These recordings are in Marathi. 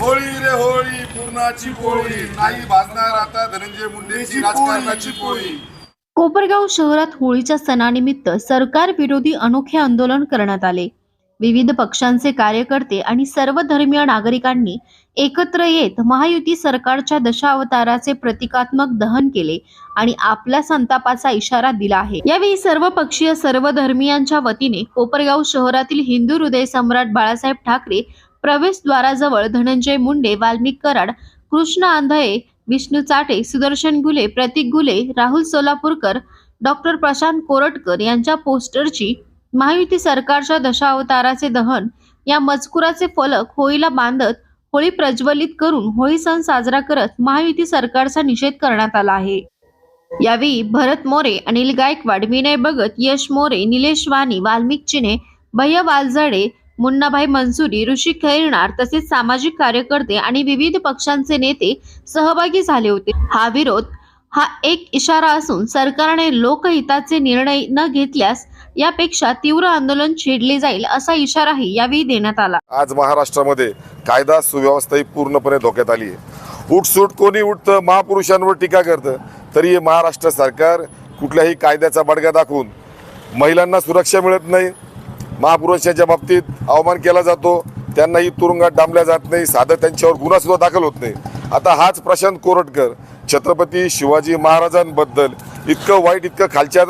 होळी रे होळी पूर्णाची पोळी. नाही भाजणार आता धनंजय मुंडेची राजकारणाची पोळी. कोपरगाव शहरात होळीच्या सणानिमित्त सरकार विरोधी अनोखे आंदोलन करण्यात आले. विविध पक्षांचे कार्यकर्ते आणि सर्व धर्मीय नागरिकांनी एकत्र येत महायुती सरकारच्या दशावताराचे प्रतिकात्मक दहन केले आणि आपल्या संतापाचा इशारा दिला आहे. यावेळी सर्व पक्षीय सर्व धर्मियांच्या वतीने कोपरगाव शहरातील हिंदू हृदय सम्राट बाळासाहेब ठाकरे प्रवेशद्वाराजवळ धनंजय मुंडे वाल्मिक कराड कृष्ण आंधळे विष्णू चाटे सुदर्शन गुले प्रतीक गुले राहुल सोलापूरकर डॉक्टर प्रशांत कोरटकर यांच्या पोस्टरची महायुती सरकारच्या दशावताराचे दहन या मजकुराचे फलक होळीला बांधत होळी प्रज्वलित करून होळी सण साजरा करत महायुती सरकारचा निषेध करण्यात आला आहे. यावेळी भरत मोरे अनिल गायकवाड विनय भगत यश मोरे निलेश वाणी वाल्मिक चिने भैया वालझाडे मुन्नाभाई मंसुरी ऋषी खैरणार तसेच सामाजिक कार्यकर्ते आणि विविध पक्षांचे नेते सहभागी झाले होते. हा विरोध हा एक इशारा असून सरकारने लोकहिताचे निर्णय न घेतल्यास यापेक्षा तीव्र आंदोलन छेडले जाईल असा इशाराही यावेळी देण्यात आला. आज महाराष्ट्रामध्ये कायदा सुव्यवस्था ही पूर्णपणे धोक्यात आली आहे. उठसूट कोणी उठतं महापुरुषांवर टीका करतं तरी हे महाराष्ट्र सरकार कुठल्याही कायद्याचा बडगा दाखवून महिलांना सुरक्षा मिळत नाही महापुरुषांच्या बाबतीत अवमान केला जातो त्यांनाही तुरुंगात डांबल्या जात नाही साधं त्यांच्यावर गुन्हा सुद्धा दाखल होत नाही. आता हाच प्रशांत कोरटकर छत्रपती शिवाजी महाराजांबद्दल इतकं वाईट इतकं खालच्या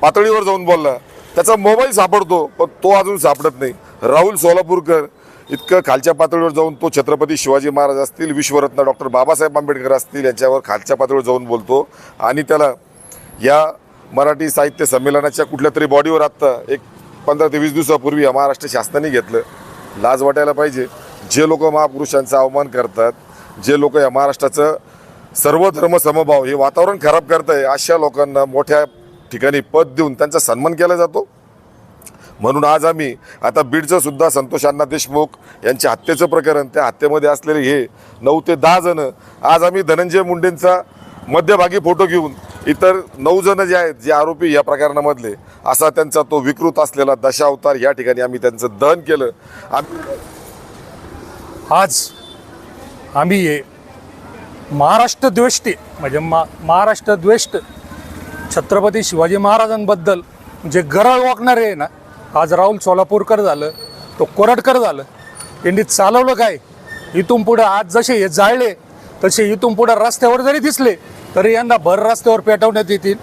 पातळीवर जाऊन बोलला. त्याचा मोबाईल सापडतो पण तो अजून सापडत नाही. राहुल सोलापूरकर इतकं खालच्या पातळीवर जाऊन तो छत्रपती शिवाजी महाराज असतील विश्वरत्न डॉक्टर बाबासाहेब आंबेडकर असतील यांच्यावर खालच्या पातळीवर जाऊन बोलतो. आणि त्याला या मराठी साहित्य संमेलनाच्या कुठल्या तरी बॉडीवर आत्ता एक पंधरा ते वीस दिवसापूर्वी महाराष्ट्र शासनाने घेतलं. लाज वाटायला पाहिजे. जे लोक महापुरुषांचा अवमान करतात जे लोक या महाराष्ट्राचं सर्व धर्म समभाव हे वातावरण खराब करताय अशा लोकांना मोठ्या ठिकाणी पद देऊन त्यांचा सन्मान केला जातो. म्हणून आज आम्ही आता बीडचं सुद्धा संतोष अण्णा देशमुख यांच्या हत्येचं प्रकरण त्या हत्येमध्ये असलेले हे नऊ ते दहा जण आज आम्ही धनंजय मुंडेंचा मध्यभागी फोटो घेऊन इतर नऊ जण जे आहेत जे आरोपी या प्रकरणामधले असा त्यांचा तो विकृत असलेला दशावतार या ठिकाणी आम्ही त्यांचं दहन केलं. आम्ही आज आम्ही ये महाराष्ट्र द्वेष्टी म्हणजे मा महाराष्ट्र द्वेष्ट छत्रपती शिवाजी महाराजांबद्दल जे गरळ वाकणारे आहे ना आज राहुल सोलापूरकर झालं तो कोरटकर झालं यांनी चालवलं काय? इथून पुढं आज जसे हे जाळले तसे इथून पुढं रस्त्यावर जरी दिसले तरी यांना भर रस्त्यावर पेटवण्यात येतील.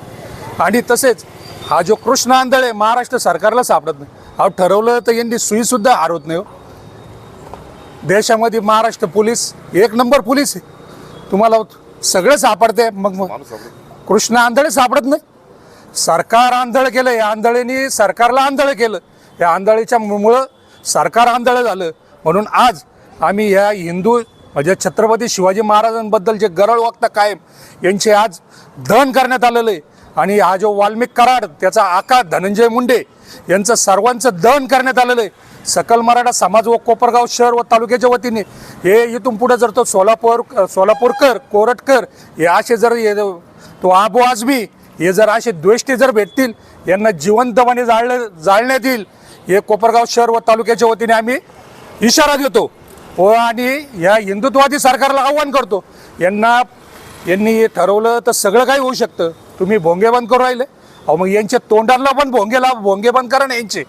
आणि तसेच हा जो कृष्ण आंधळ आहे महाराष्ट्र सरकारला सापडत नाही हा ठरवलं तर यांनी सुईसुद्धा हारवत नाही हो. देशामध्ये महाराष्ट्र पोलीस एक नंबर पोलीस आहे. तुम्हाला सगळं सापडते मग मग कृष्ण आंधळे सापडत नाही. सरकार आंधळ केलं या आंधळेनी सरकारला आंधळ केलं. या आंधळीच्या मुळं सरकार आंधळ झालं. म्हणून आज आम्ही या हिंदू म्हणजे छत्रपती शिवाजी महाराजांबद्दल जे गरळ वागता कायम यांचे आज दहन करण्यात आलेलं आहे. आणि हा जो वाल्मिक कराड त्याचा आकार धनंजय मुंडे यांचं सर्वांचं दहन करण्यात आलेलं आहे. सकल मराठा समाज व कोपरगाव शहर व तालुक्याच्या वतीने हे इथून पुढे जर तो सोलापूर सोलापूरकर कोरटकर हे असे जर हे तो आबो आजमी हे जर असे द्वेष्टी जर भेटतील यांना जिवंतपणे जाळलं जाळण्यात येईल. हे कोपरगाव शहर व तालुक्याच्या वतीने आम्ही इशारा देतो व आणि या हिंदुत्ववादी सरकारला आव्हान करतो. यांना यांनी हे ठरवलं तर सगळं काही होऊ शकतं. तुम्ही भोंगे बंद करून राहिले. अहो मग यांच्या तोंडाला पण भोंगेला भोंगे बंद करा ना यांचे.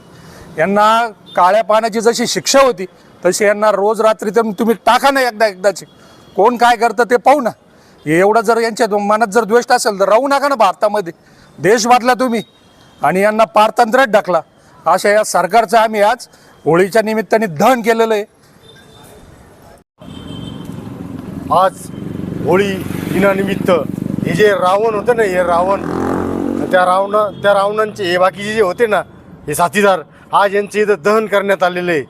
यांना काळ्या पाण्याची जशी शिक्षा होती तशी यांना रोज रात्री तर तुम्ही टाका ना एकदा एकदाची. कोण काय करतं ते पाहू ना. हे एवढं जर यांच्या दो- मनात जर द्वेष असेल तर राहू नका ना भारतामध्ये. देश बांधला तुम्ही. आणि यांना पारतंत्र्यात ढकला. अशा या सरकारचं आम्ही आज होळीच्या निमित्ताने दहन केलेलं आहे. आज होळी दिनानिमित्त हे जे रावण होतं ना हे रावण त्या रावण त्या रावणांचे हे बाकीचे जे होते ना हे साथीदार आज यांचे इथं दहन करण्यात आलेले आहे.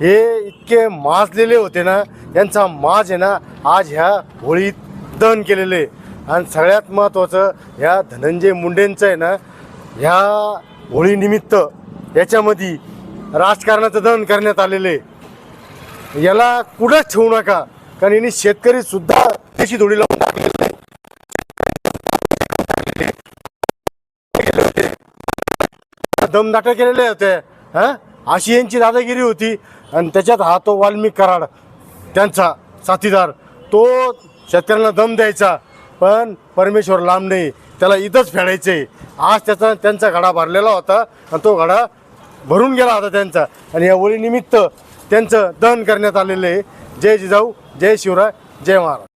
हे इतके माजलेले होते ना यांचा माज आहे ना आज ह्या होळीत दहन केलेले आहे. आणि सगळ्यात महत्त्वाचं ह्या धनंजय मुंडेंचं आहे ना ह्या होळीनिमित्त याच्यामध्ये राजकारणाचं दहन करण्यात आलेलं आहे याला कुठंच ठेवू नका कारण यांनी शेतकरीसुद्धा त्याची धुळी लावून टाकलेली दमदाटा केलेले होते हां? अशी यांची दादागिरी होती. आणि त्याच्यात हा तो वाल्मिक कराड त्यांचा साथीदार. तो शेतकऱ्यांना दम द्यायचा पण परमेश्वर लांब नाही. त्याला इथंच फेडायचे. आज त्याचा त्यांचा घडा भरलेला होता. आणि तो घडा भरून गेला होता त्यांचा. आणि या होळीनिमित्त त्यांचं दहन करण्यात आलेलं आहे. जय जिजाऊ जय शिवराय जय महाराज.